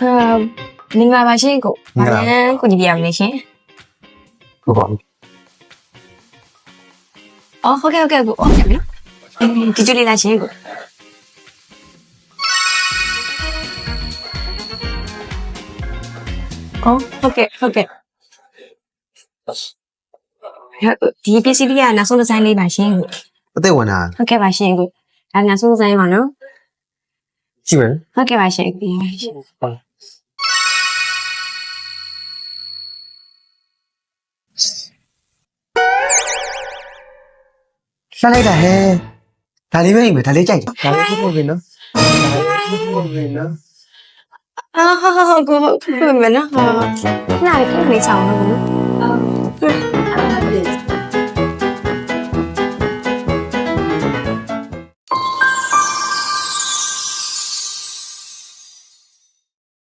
အာမင်္ဂလာပါရှင်ကိုမင်္ဂလာဘာလဲကိုညီပြရမလဲရှင်ဟုတ်ပါဘူးအော်ဟုတ်ကဲ့ဟုတ်ကဲ့ကိုအော်ရမယ်နော်အင်းဒီကျလေးလားရှင်ကိုအော်ဟုတ်ကဲ့ဟုတ်ကဲ့ဒီပစ္စည်းလေးကနောက်ဆုံးဒီဇိုင်းလေးပါရှင်ကိုအသက်ဝင်တာဟုတ်ကဲ့ပါရှင်ကိုဒါနောက်ဆုံးဒီဇိုင်းပါနော် ok Shivan okay വാശേ sao đây là hè thà lấy mình phải thà lấy chảy thà lấy thuốc về nữa. Về nữa. À cô về nữa. Nào cũng phải chồng nữa